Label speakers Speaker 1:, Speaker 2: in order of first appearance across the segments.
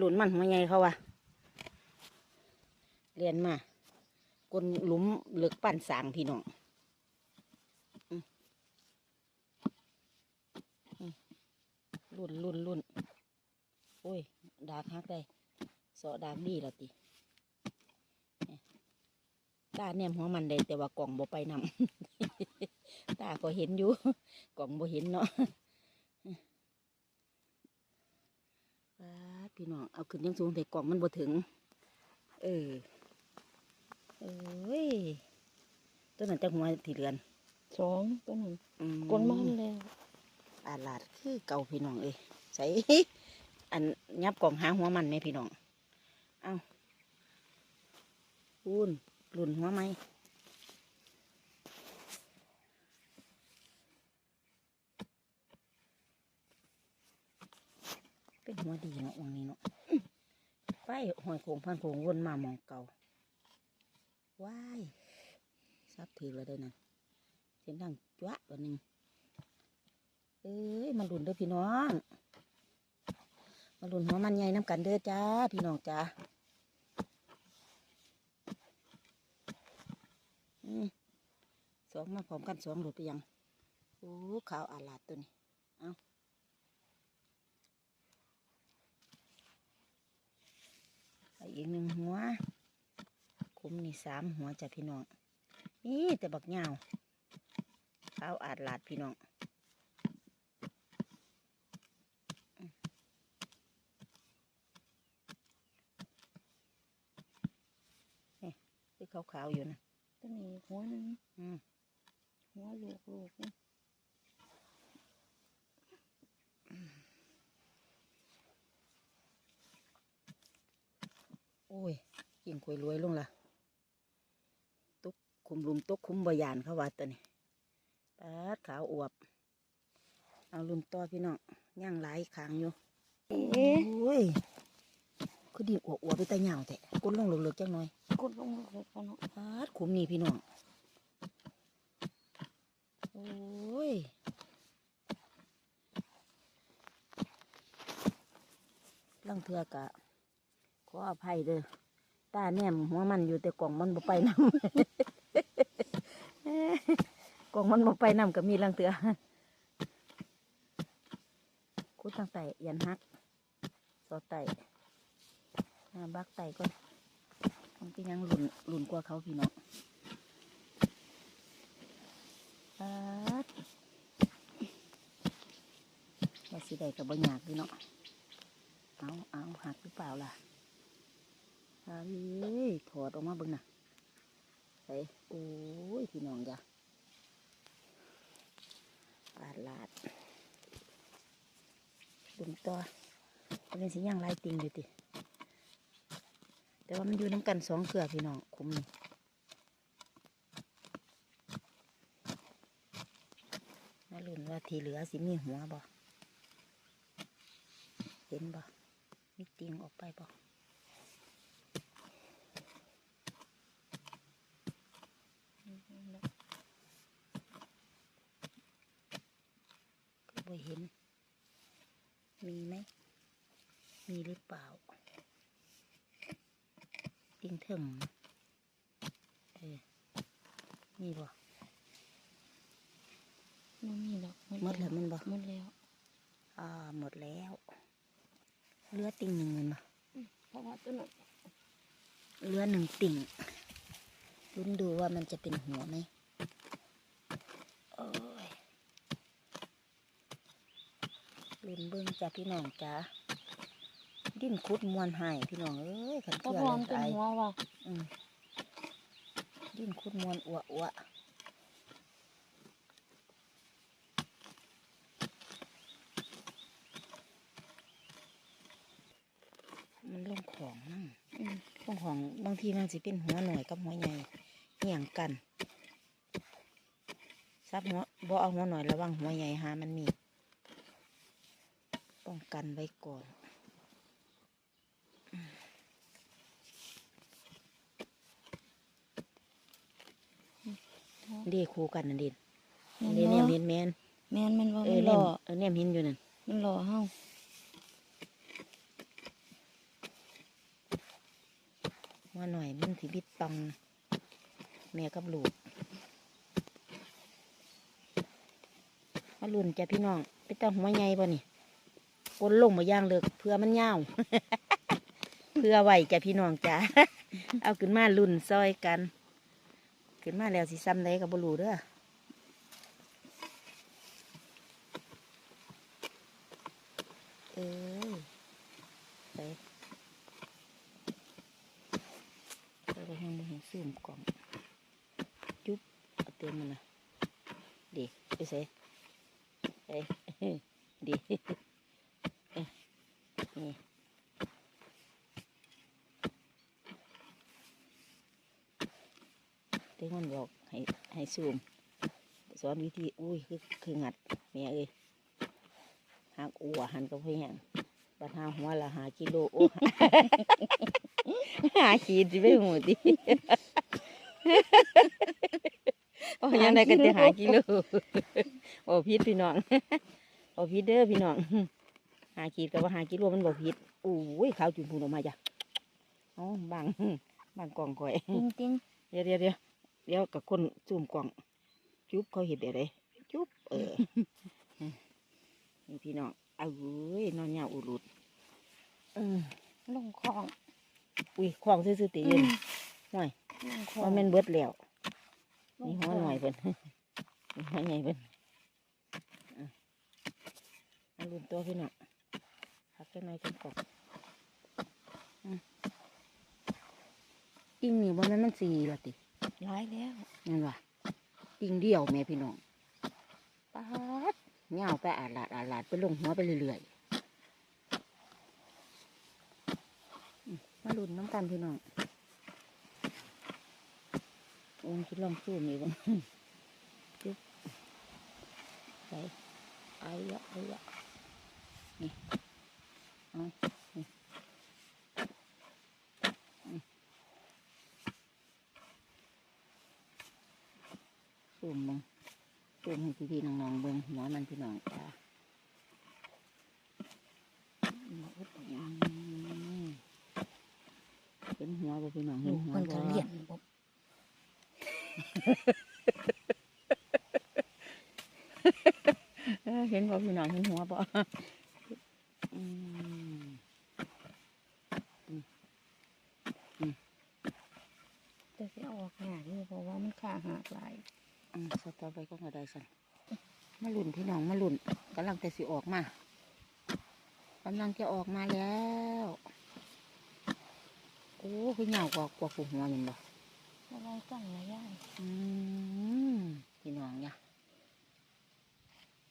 Speaker 1: หลุนมันหัวใหญ่เขาวะเรียนมากลหลุมเหลือกปั่นสางพี่น้องรุ่นรุ่นรุ่นโอ้ย ดากฮักได้สาะดากดีและติเนี่ยตาแนมหัวมันได้แต่ว่ากล่องบ่ไปนำตาก็เห็นอยู่ กล่องบ่เห็นเนาะ ป๊าด พี่น้องเอาขึ้นยังสูงแต่กล่องมันบ่ถึง เออเอ้ยต้นนั้นจะหัวที่เรือน
Speaker 2: สองตัวหนึ่ง
Speaker 1: อื
Speaker 2: กลนมันแล้ว
Speaker 1: อาลาดคือเก่าพี่น้องเอ้ยใส่อันยับกล่องหาหัวมันไหมพี่น้อง เอาปูนหลุนหัวไหม เป็นหัวดีเนาะวังนี้เนาะไฟหอยโขงพันโขงวนมามองเก่าว้ายซับถือเลยได้นั่นเสียงดังจ้วะวันหนึ่งเอ้ยมันหลุนเด้อพี่น้องมาหลุนหัวมันใหญ่น้ำกันเด้อจ้าพี่น้องจ้าอืมสองมาพร้อมกันสองหลุดไปยังโอ้ขาวอาลาดตัวนี้ เอาไป อีกหนึ่งหัว คุมนี่สามหัวจ้ะพี่น้อง นี่แต่บักเหงาขาวอาดลาดพี่น้องอืมนี่คือขาวๆอยู่นะ
Speaker 2: ตัวนี้หัวหนึ่ง
Speaker 1: อืม
Speaker 2: หัวลูกลูกนี่
Speaker 1: โอ้ยกินกล้วยรวยลงละตุกคุมลุมตุกคุมบยานเขาว่าตัวนี้ปาดขาวอวบ เอาลุมต่อพี่น้องย่างหลายขางอยู่
Speaker 2: เอ๊ะ
Speaker 1: โอ้ยคือดีอวบอวบไปแต่เหงาแต่ก้นลงเหลือกๆจังหน่อย
Speaker 2: กดลงเลยกันเนาะ
Speaker 1: ปาดขุมนี่พี่น้องโอ้ยลังเทือกะ ขออภัยเด้อตาแนมหัวมันอยู่แต่กล่องมันบ่ไปนำกล่องมันบ่ไปนำก็มีลังเทือคุดตั้งแต่ยันฮักสอดไต่หน้าบักไต่ก่อนมันก็ยังหลุนหลุนกว่าเขาพี่น้องปาดว่าสิได้กับบหยากพี่น้องเอาเอาหักหรือเปล่าล่ะ เอาเอ้ยถอดออกมาบิ่งนะใส่โอ้ยพี่น้องจ้ะปาดลาดดึงต่อเป็นสิย่างลายติงอยู่ติแต่ว่ามันอยู่น้ำกันสองเกลือพี่น้องคุ้มนี่มาลุ้นว่าทีเหลือสิมีหัวบ่เห็นบ่มีติงออกไปบ่ บ่เห็น มีไหม มีหรือเปล่าติงถึงเออนี่บ่
Speaker 2: มันมีดอก
Speaker 1: หมดแล้วมันบ่
Speaker 2: หมดแล้ว
Speaker 1: อ่า หมดแล้วเหลือติ่งหนึ่งมันบ่
Speaker 2: เพราะว่าตัวนั้น
Speaker 1: เหลือหนึ่งติ่งลุ้นดูว่ามันจะเป็นหัวไหมโอ้ย ลุ้นเบิ้งจ้าพี่น้องจ้าดิ้นคุดมวนหายพี่น้องเอ้ยขัน
Speaker 2: ก็
Speaker 1: เชื่อ
Speaker 2: พร้อม
Speaker 1: เลย
Speaker 2: เป็น
Speaker 1: ตาย
Speaker 2: หัวว่ะ
Speaker 1: อืมดิ้นคุดมวนอ้วอ้วมันลงของมั่ง
Speaker 2: อืม
Speaker 1: ลงของบางทีมันสิเป็นหัวหน่อยกับหัวใหญ่เหี่ยงกันซับหัวบ่เอาหัวหน่อยระวังหัวใหญ่หามันมี ป้องกันไว้ก่อนเดีคู่กันนั่นเด่น
Speaker 2: แม่น
Speaker 1: เดีเนี่ย
Speaker 2: บ่
Speaker 1: เห็นแมน
Speaker 2: แม่นมันว่า
Speaker 1: เอ
Speaker 2: มั
Speaker 1: อน
Speaker 2: ห
Speaker 1: เนี่ย
Speaker 2: ล่อ
Speaker 1: เออเนี่ยเห็นอยู่นั่น
Speaker 2: มันหล่อเฮา
Speaker 1: ว่าหน่อยมันสิบิดปัง แม่กับลูกมาลุ่นจ้ะพี่น้อง ไปตั้งหัวใหญ่ป่ะนี่ กนลงมาย่างเลิกเพื่อมันยาเพื่อไหวจ้ะพี่น้องจ้ะเอาขึ้นมาลุ่นซอยกัน ขึ้นมาแล้วสิซ้ำได้กับบรูเด้อเอ้ยไปไปไปให้มึงซูมกล่องจุ๊บเอาเตือนมันนะดีไปใส่เอ้ดีเอ้ยนี่ เตือนมันบอกให้ให้ซูมสอนวิธีอุ้ยคือคืองัดแม่เอ้ยหักอัวหันกับเพียงบัดหาหัวละหากิโลโอ้หาขีดไปหูดิโอ้ยังไงก็จะหากิโลโอ้พิษพี่น้องโอ้พิษเด้อพี่น้องหาขีดกับว่าหากิโลมันบ่พิษโอ้ยขาวจุ่มพูนออกมาจ้ะอ๋อบางบางกล่องก่อย
Speaker 2: ติ้งติ้ง
Speaker 1: เดี๋ยวเดี๋ยวเดี๋ยว เดี๋ยวกับคนซูมกล่อง จุ๊บเขาเห็นเดี๋ยวเลยจุ๊บเออนี่พี่น้องเอาเว้ยนอนเหยาอุลุดอืม
Speaker 2: ลงคลอง
Speaker 1: อุ้ยคลองซื่อๆตีเย็นห่วย
Speaker 2: ลงคลอง
Speaker 1: ว่าแม่นเบิดแล้ว
Speaker 2: ล
Speaker 1: นี่
Speaker 2: ง
Speaker 1: หัวหน่อยเพิ่นนี่หัวใหญ่เพิ่นอะเอาลืมตัวพี่น้องพักจักหน่อยกันก่อนอืมปิงนี่บ่แม่นมันสีละติ
Speaker 2: ร้ายแล้ว
Speaker 1: นั่นว่ะปิงเดียวแม่พี่น้อง
Speaker 2: ปาด
Speaker 1: เงาวไปอาดลาดอาดลาดไปลงหัวไปเรื่อยๆอืมมาลุ้นน้ำกันพี่น้องโอ้ยคิดลองสู้มีบ้างจุ๊บไปไอ้ยะไอ้ยะนี่เอานี่อืม ซูมมึงซูมให้พี่ๆน้องๆเบิ่งหัวมันพี่น้องจ้าอืมเป็นหัวบ่พี่น้องเห็
Speaker 2: ลู
Speaker 1: น
Speaker 2: ก
Speaker 1: หัว
Speaker 2: เพิ่นก็
Speaker 1: บ่
Speaker 2: เลี้ยงบ่
Speaker 1: เออเห็นบ่พี่น้องเห็นหัวบ่อืม
Speaker 2: แต่สิเอาออกยากอยู่เพราะว่ามันขาหักหลาย
Speaker 1: อืม สต่อไปก็มาได้สั่นมาลุ่นพี่น้องมาลุ่นกำลังแต่สิออกมากำลังจะออกมาแล้วโอ้คือเหงากว่ากว่าผูหัวนี่บ่
Speaker 2: อะไรกันละยาย
Speaker 1: อืมพี่น้องเนี่ย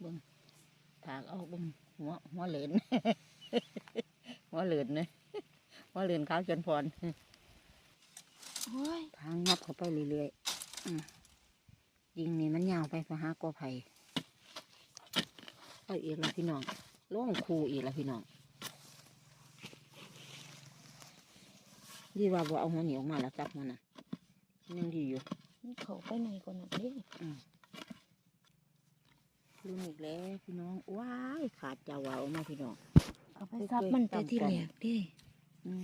Speaker 1: เบิ่งถากเอาเบิ่งหัวหัวเหลินหัวเหลินเนี่ยหัวเหลินขาวจนพร
Speaker 2: โอ้ย
Speaker 1: ทางงับเข้าไปเรื่อยๆอืม ยิงนี่มันยาวไปพะหากอไผ่เอาอีกแล้วพี่น้องล่องคูอีกแล้วพี่น้องดีว่าบ่เอาหัวเหนียวมาแล้วจับมันน่ะยังดีอยู่
Speaker 2: นี่เขาไปไหนก่อนน่ะเด้
Speaker 1: ลืมอีกแล้วพี่น้องว้ายขาดจะวาวมาพี่น้อง
Speaker 2: เอาไปซับมันแต่ที่แหลกเด้
Speaker 1: อื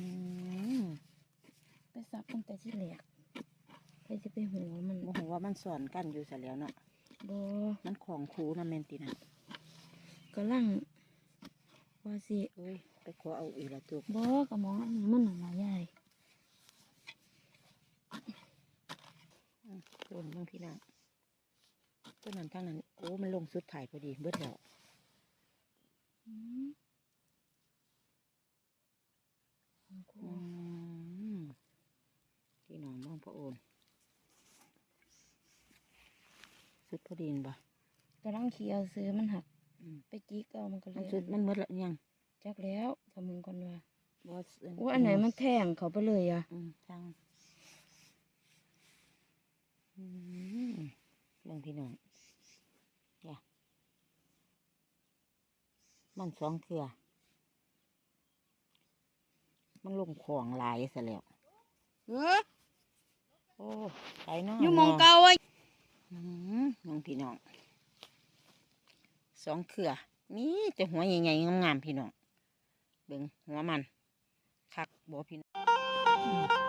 Speaker 1: ม
Speaker 2: ไปซับมันแต่ที่แหลก ไปจะไปหัวมัน
Speaker 1: โมโหว่ามันสอนกันอยู่ซะแล้วเนาะ
Speaker 2: บ่
Speaker 1: มันของครูนะแมนตินะ
Speaker 2: กำลังว่าสิ
Speaker 1: เอ้ยไปขอเอาอีกและจุก
Speaker 2: บ่กะมองอันนี้มันน่ะนะยาย
Speaker 1: ลงเบ้างพี่น้องต้นนั้นทั้งนั้นโอ้มันลงสุดถ่ายพอดีเบิดแล้ว
Speaker 2: อืม
Speaker 1: อืมพี่น้องมองพระโอน สุดพอดีนบ่
Speaker 2: กำลังเคี้ยวซื้อมันหัก
Speaker 1: อืม
Speaker 2: ไปจิกเอามันก็เล
Speaker 1: มัน
Speaker 2: ย
Speaker 1: สุดมันเบิดแล้วยัง
Speaker 2: จักแล้วทำมึงก่อนว่า
Speaker 1: บอส
Speaker 2: โอ้อันไหนมันแทงเขาไปเลยอะ
Speaker 1: อืมทางอืมเบิ่งพี่น้องอย่ามันสองเถื่อมันลงของหลายซะแล้ว
Speaker 2: เออ
Speaker 1: โอ้ไปเนาะ
Speaker 2: อยู่หมองเก่าอะ
Speaker 1: อืม น้องพี่น้องสองเขื่อนี่จะหัวใหญ่ๆงามๆพี่น้องเบิ่งหัวมันคักบ่พี่น้อง